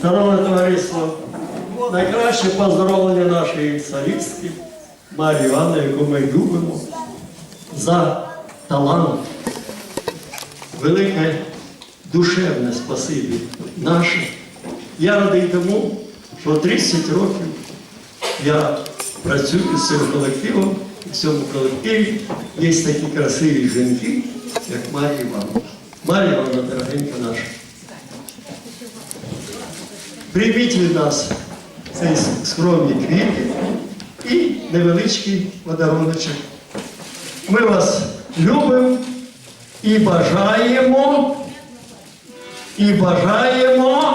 Здорове товариство! Найкраще поздоровлення нашої солістки Марії Івановни, яку ми любимо, за талант. Велике душевне спасибі наше. Я радий тому, що 30 років я працюю з цим колективом, і в цьому колективі є такі красиві жінки, як Марія Івановна. Марія Івановна, дорогенька наша. Прийміть від нас цей скромні квіти і невеличкий подаруночок. Ми вас любимо і бажаємо, і бажаємо.